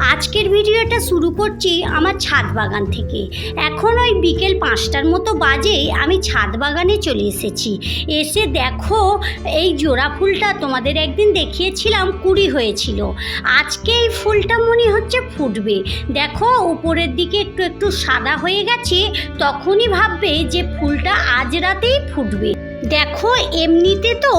আজকের ভিডিওটা শুরু করছি আমার ছাদ বাগান থেকে। এখন ওই বিকেল পাঁচটার মতো বাজে আমি ছাদ বাগানে চলে এসেছি। এসে দেখো, এই জোড়া ফুলটা তোমাদের একদিন দেখিয়েছিলাম, কুড়ি হয়েছিল। আজকে এই ফুলটা মনে হচ্ছে ফুটবে। দেখো, উপরের দিকে একটু একটু সাদা হয়ে গেছে, তখনই ভাববে যে ফুলটা আজ রাতেই ফুটবে। দেখো, এমনিতে তো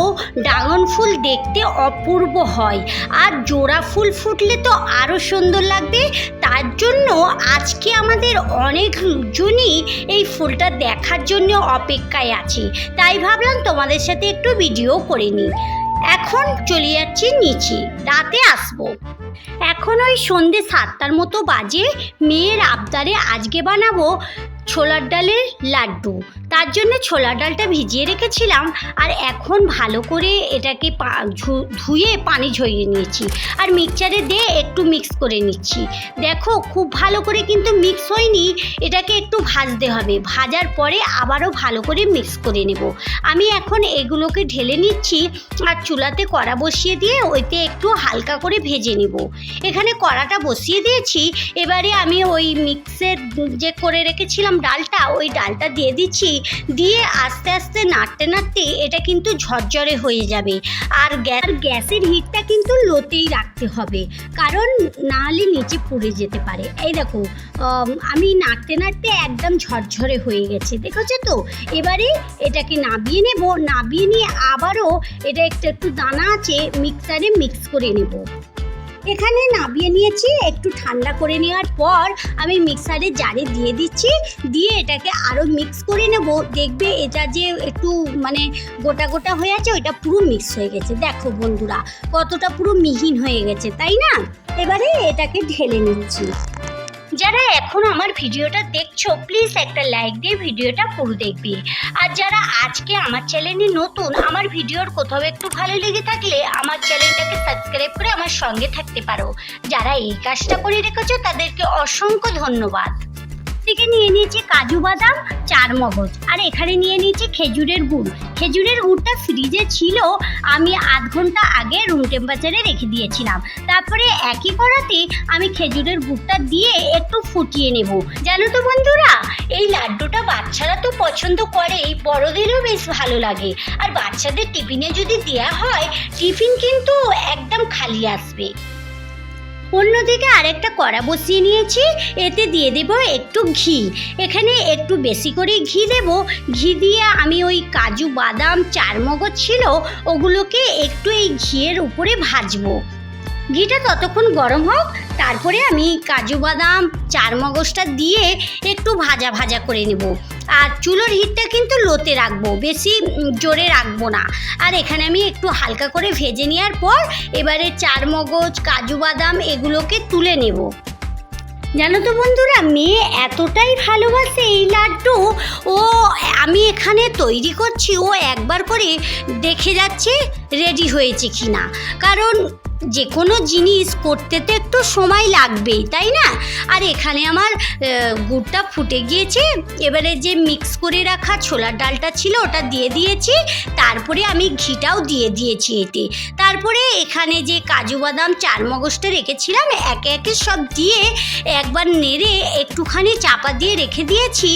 ড্রাগন ফুল দেখতে অপূর্ব হয়। আর জোড়া ফুল ফুটলে তো আরও সুন্দর লাগবে। তার জন্য আজকে আমাদের অনেকজনই এই ফুলটা দেখার জন্য অপেক্ষায় আছে। তাই ভাবলাম তোমাদের সাথে একটু ভিডিও করে নিই। এখন চলে যাচ্ছি নিচে, রাতে আসব। এখন ওই সন্ধে সাতটার মতো বাজে, মেয়ের আবদারে আজকে বানাবো ছোলার ডালের লাড্ডু। তার জন্য ছোলার ডালটা ভিজিয়ে রেখেছিলাম আর এখন ভালো করে এটাকে ধুয়ে পানি ঝরিয়ে নিয়েছি। আর মিক্সচারে দিয়ে একটু মিক্স করে নিচ্ছি। দেখো, খুব ভালো করে কিন্তু মিক্স হয়নি, এটাকে একটু ভাজতে হবে। ভাজার পরে আবারও ভালো করে মিক্স করে নেব। আমি এখন এগুলোকে ঢেলে নিচ্ছি আর চুলাতে কড়া বসিয়ে দিয়ে ওইতে একটু হালকা করে ভেজে নেব। এখানে কড়াটা বসিয়ে দিয়েছি। এবারে আমি ওই মিক্সের যে করে রেখেছিলাম ডালটা, ওই ডালটা দিয়ে দিচ্ছি। দিয়ে আস্তে আস্তে নাড়তে নাড়তে এটা কিন্তু ঝরঝরে হয়ে যাবে। আর গ্যাস গ্যাসের হিটটা কিন্তু লোতেই রাখতে হবে। কারণ না হলে নিচে পুড়ে যেতে পারে। এই দেখো আমি নাড়তে নাড়তে একদম ঝরঝরে হয়ে গেছে, দেখেছ তো? এবারে এটাকে নাবিয়ে নেব নাবিয়ে নিয়ে আবারও এটা একটু একটু দানা আছে মিক্সারে মিক্স করে নেব। এখানে নাবিয়ে নিয়েছি, একটু ঠান্ডা করে নেওয়ার পর আমি মিক্সারে জারে দিয়ে দিচ্ছি, দিয়ে এটাকে আরও মিক্স করে নেব। দেখবে এটা যে একটু মানে গোটা গোটা হয়ে আছে, ওইটা পুরো মিক্স হয়ে গেছে। দেখো বন্ধুরা, কতটা পুরো মিহিন হয়ে গেছে, তাই না? এবারে এটাকে ঢেলে নিচ্ছি। যারা এখন আমার ভিডিওটা দেখছ প্লিজ একটা লাইক দিয়ে ভিডিওটা পুরো দেখবে। আর যারা আজকে আমার চ্যানেলে নতুন, আমার ভিডিওর কোথাও একটু ভালো লেগে থাকলে আমার চ্যানেলটাকে সাবস্ক্রাইব করে আমার সঙ্গে থাকতে পারো। যারা এই কাজটা করে রেখেছো, তাদেরকে অসংখ্য ধন্যবাদ। থেকে নিয়ে নিয়েছি কাজু বাদাম, চার মগজ। আর এখানে নিয়ে নিয়েছি খেজুরের গুড়। খেজুরের গুড়টা ফ্রিজে ছিল, আমি আধ ঘণ্টা আগে রুম টেম্পারেচারে রেখে দিয়েছিলাম। তারপরে একই করাতে আমি খেজুরের গুড়টা দিয়ে একটু ফুটিয়ে নেব। জানো তো বন্ধুরা, এই লাড্ডুটা বাচ্চারা তো পছন্দ করেই বড়দেরও বেশ ভালো লাগে। আর বাচ্চাদের টিফিনে যদি দেয়া হয়, টিফিন কিন্তু একদম খালি আসবে। অন্যদিকে আরেকটা কড়া বসিয়ে নিয়েছি, এতে দিয়ে দেব একটু ঘি। এখানে একটু বেশি করে ঘি দেব। ঘি দিয়ে আমি ওই কাজু, বাদাম, চারমগজ ছিল, ওগুলোকে একটু এই ঘিয়ের উপরে ভাজবো। ঘিটা ততক্ষণ গরম হোক, তারপরে আমি কাজু বাদাম চারমগজটা দিয়ে একটু ভাজা ভাজা করে নেব। আর চুলোর হিটটা কিন্তু লোতে রাখব, বেশি জোরে রাখব না। আর এখানে আমি একটু হালকা করে ভেজে নেওয়ার পর এবারে চারমগজ কাজু বাদাম এগুলোকে তুলে নেব। জানো তো বন্ধুরা, মেয়ে এতটাই ভালোবাসে এই লাড্ডু। ও, আমি এখানে তৈরি করছি, ও একবার করে দেখে যাচ্ছে রেডি হয়েছে কি না কারণ যে কোনো জিনিস করতে তো একটু সময় লাগবেই, তাই না? আর এখানে আমার গুড়টা ফুটে গিয়েছে, এবারে যে মিক্স করে রাখা ছোলার ডালটা ছিল ওটা দিয়ে দিয়েছি, তারপরে আমি ঘিটাও দিয়ে দিয়েছি এতে। তারপরে এখানে যে কাজু বাদাম চারমগজটা রেখেছিলাম, একে একে সব দিয়ে একবার নেড়ে একটুখানি চাপা দিয়ে রেখে দিয়েছি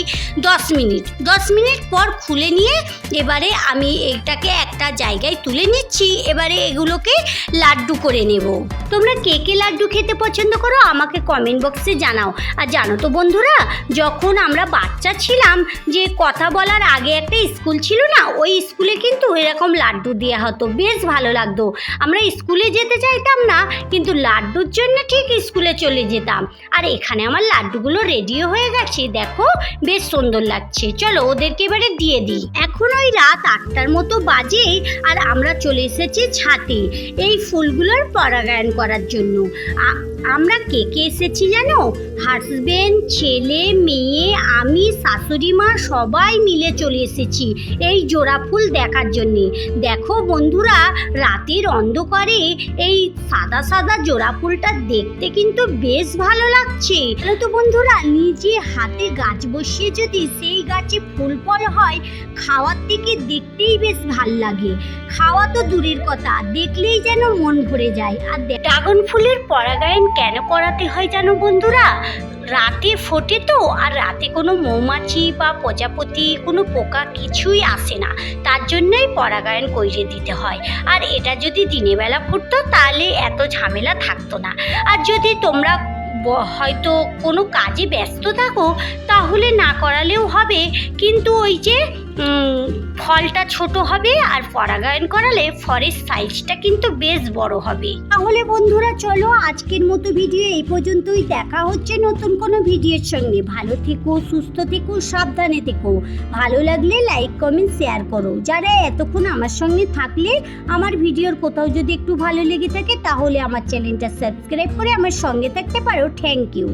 দশ মিনিট। দশ মিনিট পর খুলে নিয়ে এবারে আমি এটাকে একটা জায়গায় তুলে নিচ্ছি, এবারে এগুলোকে লাড্ডু করে নেব। তোমরা কে কে লাড্ডু খেতে পছন্দ করো আমাকে কমেন্ট বক্সে জানাও। আর জানো তো বন্ধুরা, যখন আমরা বাচ্চা ছিলাম, যে কথা বলার আগে একটা স্কুল ছিল না, ওই স্কুলে কিন্তু এরকম লাড্ডু দেওয়া হতো। বেশ ভালো লাগতো। আমরা স্কুলে যেতে চাইতাম না, কিন্তু লাড্ডুর জন্য ঠিক স্কুলে চলে যেতাম। আর এখানে আমার লাড্ডুগুলো রেডিও হয়ে গেছে, দেখো, বেশ সুন্দর লাগছে। চলো ওদেরকে এবারে দিয়ে দিই। এখন ওই রাত আটটার মতো বাজে, আর আমরা চলে এসেছি ছাতে এই ফুলগুলোর পরাগায়ন করার জন্য। আমরা কে কে এসেছি জানো? হাজবেন্ড ছেলে, মেয়ে, আমি, শাশুড়ি মা, সবাই মিলে চলে এসেছি এই জোড়া ফুল দেখার জন্যে। দেখো বন্ধুরা, রাতের অন্ধকারে এই সাদা সাদা জোড়া ফুলটা দেখতে কিন্তু বেশ ভালো লাগছে। তাহলে তো বন্ধুরা, নিজে হাতে গাছ বসিয়ে যদি সেই গাছে ফুল ফল হয়, খাওয়ার থেকে দেখতেই বেশ ভালো লাগে। খাওয়া তো দূরের কথা, দেখলেই যেন মন ভরে যায়। আর ড্রাগন ফুলের পরাগায়ন কেন করাতে হয় জানো বন্ধুরা? রাতে ফোটে তো, আর রাতে কোনো মৌমাছি বা প্রজাপতি, কোনো পোকা কিছুই আসে না। তার জন্যই পরাগায়ন করিয়ে দিতে হয়। আর এটা যদি দিনের বেলা ফুটতো, তাহলে এত ঝামেলা থাকতো না। আর যদি তোমরা হয়তো কোনো কাজে ব্যস্ত থাকো, তাহলে না করালেও হবে। কিন্তু ওই যে ফলটা ছোট হবে আর পরাগায়ন করালে ফলের সাইজটা কিন্তু বেশ বড় হবে। তাহলে বন্ধুরা, চলো আজকের মতো ভিডিও এই পর্যন্তই। দেখা হচ্ছে নতুন কোনো ভিডিওর সঙ্গে। ভালো থেকো, সুস্থ থেকো, সাবধানে থেকো। ভালো লাগলে লাইক কমেন্ট শেয়ার করো। যারা এতক্ষণ আমার সঙ্গে থাকলে, আমার ভিডিওর কোথাও যদি একটু ভালো লেগে থাকে, তাহলে আমার চ্যানেলটা সাবস্ক্রাইব করে আমার সঙ্গে থাকতে পারো। Thank you